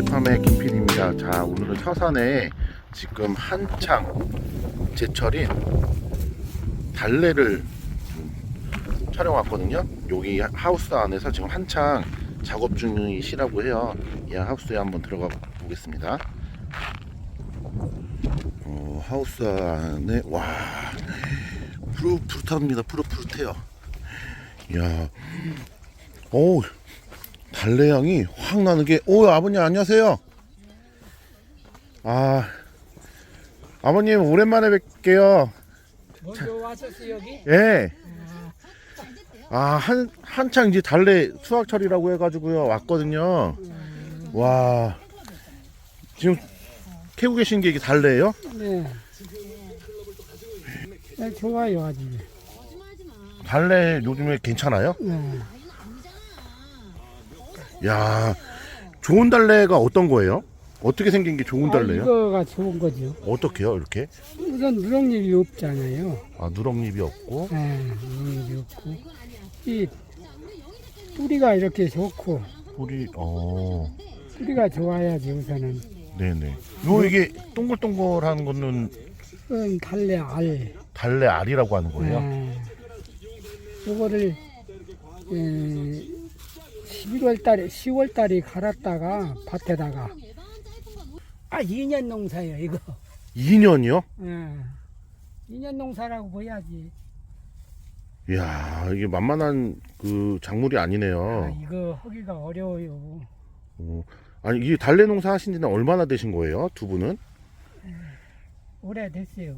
솔바이팜의 김PD입니다. 자 오늘은 서산에 지금 한창 제철인 달래를 촬영 왔거든요. 여기 하우스 안에서 지금 한창 작업 중이시라고 해요. 이 하우스에 한번 들어가 보겠습니다. 어, 하우스 안에 와 푸릇푸릇합니다. 푸릇푸릇해요. 이야. 오 달래 향이 확 나는 게, 오, 아버님 안녕하세요. 아, 아버님 오랜만에 뵐게요. 먼저 와셨어 여기? 예. 아, 한, 한창 이제 달래 수확철이라고 해가지고요, 왔거든요. 와, 지금 캐고 계신 게 이게 달래예요 네. 네 좋아요 아주. 달래 요즘에 괜찮아요? 네. 야, 좋은 달래가 어떤 거예요? 어떻게 생긴 게 좋은 아, 달래요? 이거가 좋은 거죠. 어떻게요, 이렇게? 우선 누렁잎이 없잖아요. 아, 누렁잎이 없고. 네, 누렁잎이 없고 이 뿌리가 이렇게 좋고 뿌리 어 뿌리가 좋아야지 우선은. 네네 요 이게 동글동글한 거는 그건 달래 알. 달래 알이라고 하는 거예요 네. 요거를 에, 11월 달에 10월 달에 갈았다가 밭에다가 아 2년 농사예요 이거. 2년이요? 예. 2년 농사라고 보야지. 이야 이게 만만한 그 작물이 아, 아니네요 이거 하기가 어려워요. 어, 아니 이 달래 농사 하신 지는 얼마나 되신 거예요 두 분은? 오래됐어요.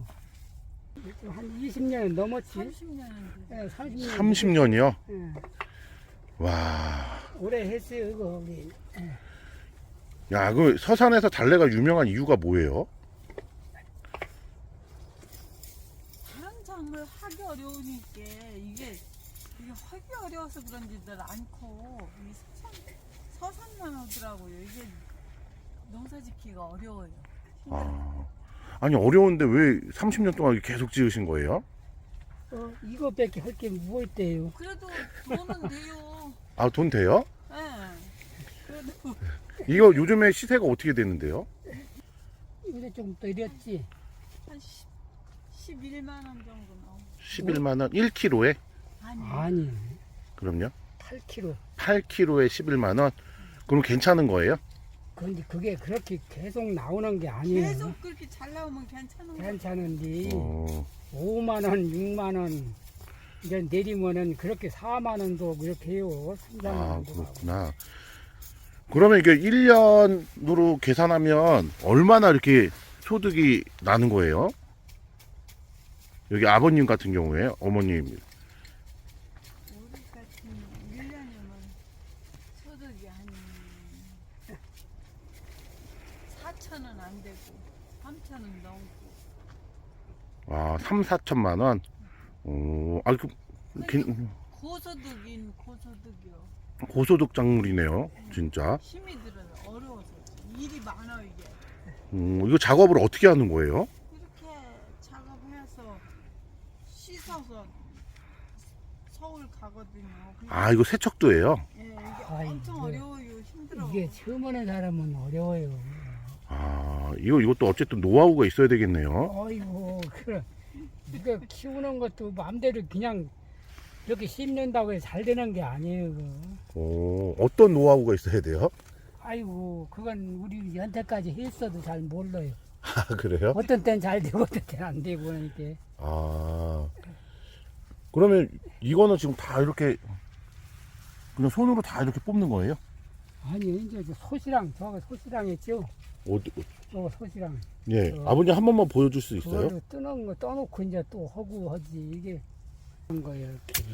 한 20년 넘었지. 30년 예, 30년. 30년이요? 예, 와 오래 했어요 이거. 야, 그 서산에서 달래가 유명한 이유가 뭐예요? 다른 작물 하기 어려우니까 이게 이게 하기 어려워서 그런지들 않고 이 서산 서산만 오더라고요. 이게 농사 짓기가 어려워요. 아, 아니 어려운데 왜 30년 동안 계속 지으신 거예요? 어, 이거밖에 할 게 뭐 있대요. 그래도 돈은 돼요. 아 돈 돼요? 예. 그래도 이거 요즘에 시세가 어떻게 되는데요? 이거 좀 떨렸지. 한 10, 11만 원 정도 나오고. 11만 원 1kg에? 아니. 아니, 그럼요? 8kg. 8kg에 11만 원. 그럼 괜찮은 거예요? 그런데 그게 그렇게 계속 나오는 게 아니에요. 계속 그렇게 잘 나오면 괜찮은 거. 괜찮은데 어, 5만 원, 6만 원 이제 내리면은 그렇게 4만 원도 그렇게 해요. 3, 4만 아, 원도 가고. 그렇구나. 그러면 이게 1년으로 계산하면 얼마나 이렇게 소득이 나는 거예요? 여기 아버님 같은 경우에 어머님 우리 같은 1년이면 소득이 한 4천은 안 되고 3천은 넘고 아 3, 4천만 원. 어, 아, 그, 괜- 고소득인 고소득이요. 고소득 작물이네요, 진짜. 힘이 들어요. 어려워서 일이 많아 이게. 음, 이거 작업을 어떻게 하는 거예요? 이렇게 작업해서 씻어서 서울 가거든요. 근데 아, 이거 세척도예요. 예, 이게 아이고. 엄청 어려워요. 힘들어. 이게 처음 하는 사람은 어려워요. 아, 이거 이것도 어쨌든 노하우가 있어야 되겠네요. 어이구, 그래. 이거 키우는 것도 마음대로 그냥 이렇게 심는다고 해서 잘 되는 게 아니에요. 그거. 어, 어떤 노하우가 있어야 돼요? 아이고, 그건 우리 연태까지 했어도 잘 몰라요. 아, 그래요? 어떤 땐 잘 되고 어떤 땐 안 되고 그러니까. 아, 그러면 이거는 지금 다 이렇게 그냥 손으로 다 이렇게 뽑는 거예요? 아니, 이제 저 소시랑, 저거 소시랑 했죠? 어디, 저거 소시랑. 예, 어. 아버님 한 번만 보여줄 수 있어요? 그걸로 뜨는 거 떠놓고 이제 또 하고 하지. 이게 그런 거예요, 이렇게.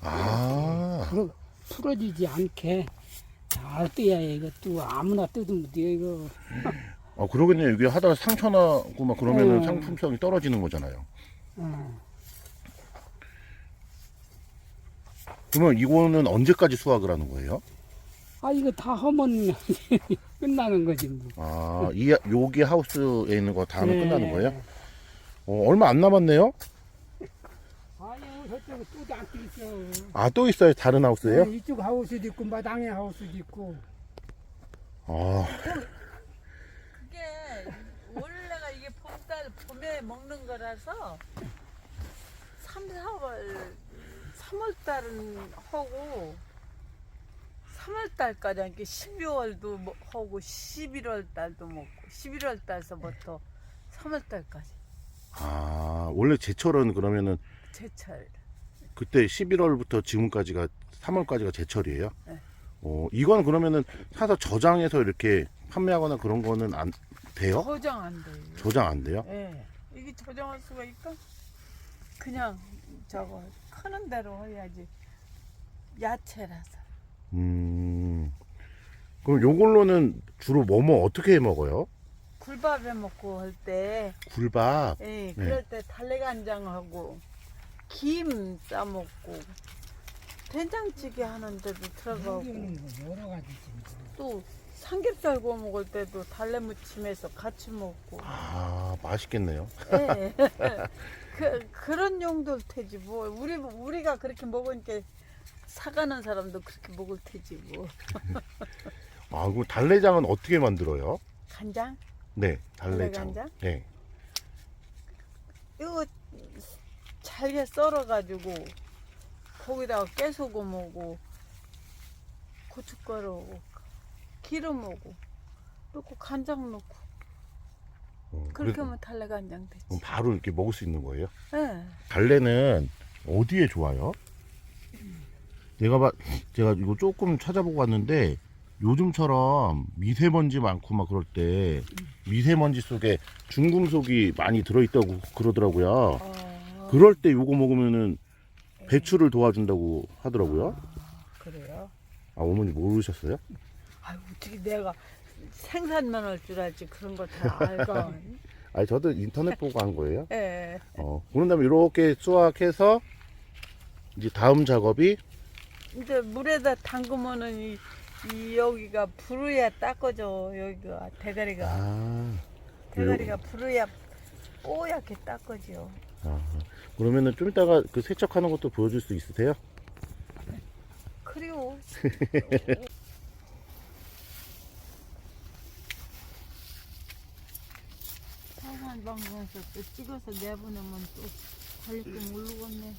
아, 풀어, 풀어지지 않게 잘 떠야 해. 이것도 아무나 뜯으면 돼요, 이거. 아 그러겠네요. 이게 하다가 상처 나고 막 그러면은 음. 상품성이 떨어지는 거잖아요. 어. 그러면 이거는 언제까지 수확을 하는 거예요? 아, 이거 다 하면 끝나는 거지, 뭐. 아, 이 여기 하우스에 있는 거 다 하면 네. 끝나는 거예요? 어, 얼마 안 남았네요. 아니요, 저쪽에 또 닭도 있어. 아 또 있어요 다른 하우스예요? 네, 이쪽 하우스도 있고 마당에 하우스도 있고. 아 그게 원래가 이게 봄달 봄에 먹는 거라서 3, 4월 3월 달은 하고 3월 달까지 이렇게 12월도 뭐 하고 11월 달도 먹고 11월 달서부터 3월 달까지 아, 원래 제철은 그러면은 제철. 그때 11월부터 지금까지가 3월까지가 제철이에요. 네. 어, 이건 그러면은 사서 저장해서 이렇게 판매하거나 그런 거는 안 돼요? 저장 안 돼요. 저장 안 돼요? 예. 이게 저장할 수가 있까? 그냥 저거 크는 대로 해야지. 야채라서. 음. 그럼 요걸로는 주로 뭐뭐 어떻게 해 먹어요? 굴밥에 먹고 할 때, 굴밥. 예, 그럴 때 달래간장하고 김 싸먹고 된장찌개 하는데도 들어가고 여기는 뭐 여러 가지. 또 삼겹살 구워 먹을 때도 달래 무침해서 같이 먹고 아, 맛있겠네요. 예. 그, 그런 용도일 테지 뭐 우리 우리가 그렇게 먹으니까 사가는 사람도 그렇게 먹을 테지 뭐 아, 그 달래장은 어떻게 만들어요? 간장 네, 달래장. 달래간장? 네. 이거 잘게 썰어가지고 거기다가 깨소금하고 고춧가루 기름하고 넣고 간장 넣고 어, 그렇게 그래서 하면 달래간장 되지 그럼 바로 이렇게 먹을 수 있는 거예요? 예. 달래는 어디에 좋아요? 내가 봐, 제가 이거 조금 찾아보고 왔는데 요즘처럼 미세먼지 많고 막 그럴 때 미세먼지 속에 중금속이 많이 들어있다고 그러더라고요. 어, 그럴 때 요거 먹으면은 배출을 도와준다고 하더라고요. 그래요? 아 어머니 모르셨어요? 아유 어떻게 내가 생산만 할 줄 알지 그런 거 다 알고 아니 저도 인터넷 보고 한 거예요. 예. 어 그런 다음에 이렇게 수확해서 이제 다음 작업이 이제 물에다 담그면은 이, 이 여기가 부르야 닦아져 여기가 대가리가. 아, 대가리가 부르야 뽀얗게 닦아져 아 그러면은 좀 이따가 그 세척하는 것도 보여줄 수 있으세요? 그리고 사관 방송에서 또 찍어서 내보내면 또 관리금 모르겠네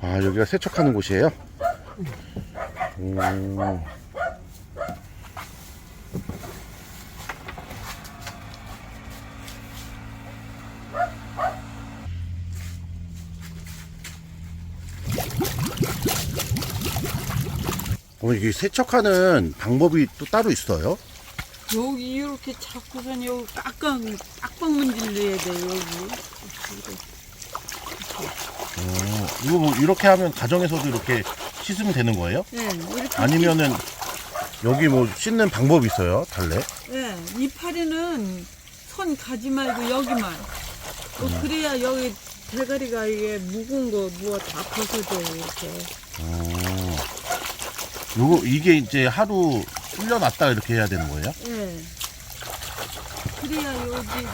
아 여기가 세척하는 곳이에요? 오. 어, 이게 세척하는 방법이 또 따로 있어요? 여기 이렇게 잡고선 여기 깍깍 깍깍 문질러야 돼 여기 어, 이거 뭐 이렇게 하면 가정에서도 이렇게 씻으면 되는 거예요? 예 이렇게 아니면은 여기 뭐 씻는 방법이 있어요? 달래? 예, 이파리는 손 가지 말고 여기만. 어, 음. 그래야 여기 대가리가 이게 묵은 거 무엇 다 벗어져 이렇게. 어. 요거 이게 이제 하루 불려놨다 이렇게 해야 되는 거예요? 예. 그래야 여기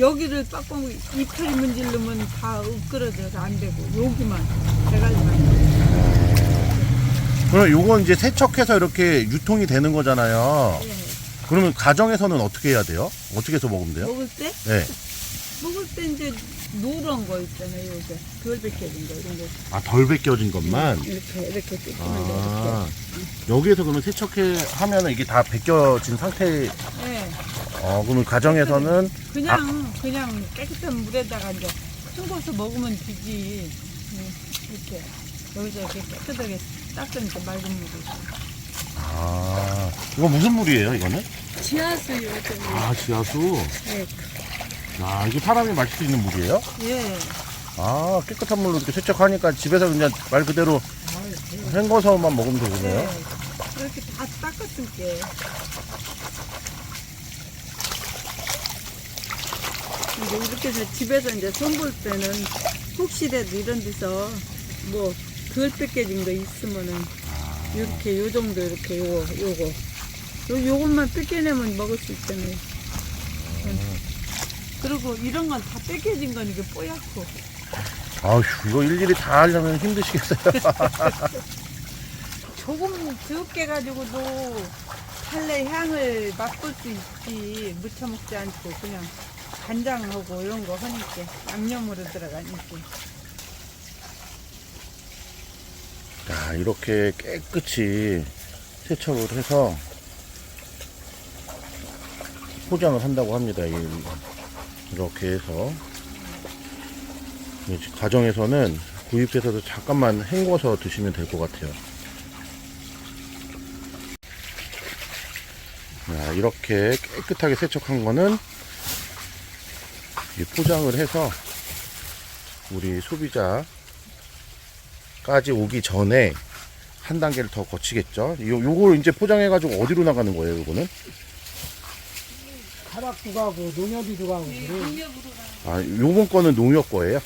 여기를 빡빡 이파리 문질르면 다 으끄러져서 안 되고 여기만 대가리만. 그럼 요건 이제 세척해서 이렇게 유통이 되는 거잖아요. 예. 그러면 가정에서는 어떻게 해야 돼요? 어떻게 해서 먹으면 돼요? 먹을 때 네. 먹을 때 이제 노란 거 있잖아요. 요새 덜 벗겨진 거 이런 거 아, 덜 벗겨진 것만? 이렇게 이렇게 뜯으면 아, 여기에서 그러면 세척해 하면은 이게 다 벗겨진 상태, 이렇게. 예. 어, 그러면 가정에서는 그냥 그냥 깨끗한 물에다가 이제 헹궈서 먹으면 되지. 음, 이렇게 여기서 이렇게 깨끗하게 닦으니까 맑은 물이. 아, 이거 무슨 물이에요, 이거는? 지하수요. 아, 지하수. 예. 아 이게 사람이 마실 수 있는 물이에요? 예. 아, 깨끗한 물로 이렇게 세척하니까 집에서 그냥 말 그대로 헹궈서만 먹으면 되겠네요. 네. 이렇게 다 닦아줄게. 이제 이렇게 해서 집에서 이제 손볼 때는 혹시라도 이런 데서 뭐 덜 뺏겨진 거 있으면은 아. 이렇게 요 정도 이렇게 요거 요거 요것만 뺏겨내면 먹을 수 있잖아요. 응. 그리고 이런 건 다 뺏겨진 건 이게 뽀얗고 아휴, 이거 일일이 다 하려면 힘드시겠어요. 조금 적게 가지고도 살레 향을 맛볼 수 있지 무쳐 먹지 않고 그냥 간장하고 이런 거 하니까 양념으로 들어가니까 자, 이렇게 깨끗이 세척을 해서 포장을 한다고 합니다. 이- 이렇게 해서. 가정에서는 구입해서도 잠깐만 헹궈서 드시면 될 것 같아요. 자, 이렇게 깨끗하게 세척한 거는 이 포장을 해서 우리 소비자까지 오기 전에 한 단계를 더 거치겠죠. 요, 요걸 이제 포장해가지고 어디로 나가는 거예요, 요거는? 가락도 가고 농협이도 가고 그래. 아, 요번 거는 농협 거예요?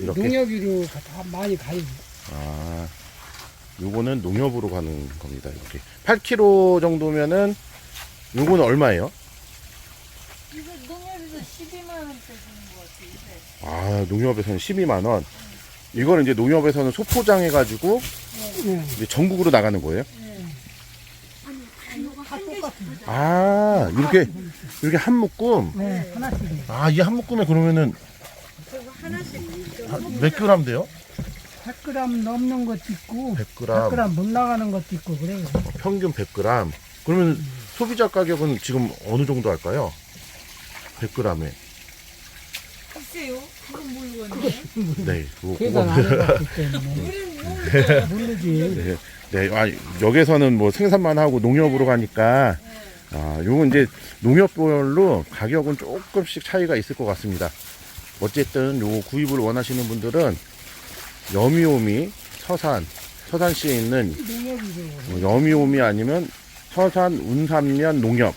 이렇게? 농협이로 다 많이 가요. 아, 요거는 농협으로 가는 겁니다. 이렇게. 8kg 정도면은, 요거는 얼마예요? 이거 농협에서 12만 원대 주는 거 같아 아, 농협에서는 12만 원. 이거는 이제 농협에서는 소포장해 가지고, 네. 이제 전국으로 나가는 거예요? 다 똑같습니다. 아, 이렇게, 이렇게 한 묶음. 네, 하나씩. 아, 이 한 묶음에 그러면은, 그거 하나씩 한- 몇 그램 돼요? 100g 넘는 것도 있고 100g. 100g 못 나가는 것도 있고 그래요. 어, 평균 100g. 그러면 소비자 가격은 지금 어느 정도 할까요? 100g에. 글쎄요 그건 모르겠네 네, 그거, 계산 안 해봤기 때문에 모르지. 네, 네, 아, 역에서는 뭐 생산만 하고 농협으로 가니까, 아, 요건 이제 농협별로 가격은 조금씩 차이가 있을 것 같습니다. 어쨌든 요 구입을 원하시는 분들은 여미오미 서산, 서산시에 있는. 뭐 여미오미 아니면 서산 운삼면 농협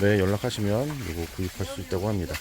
네 연락하시면 이거 구입할 수 있다고 합니다.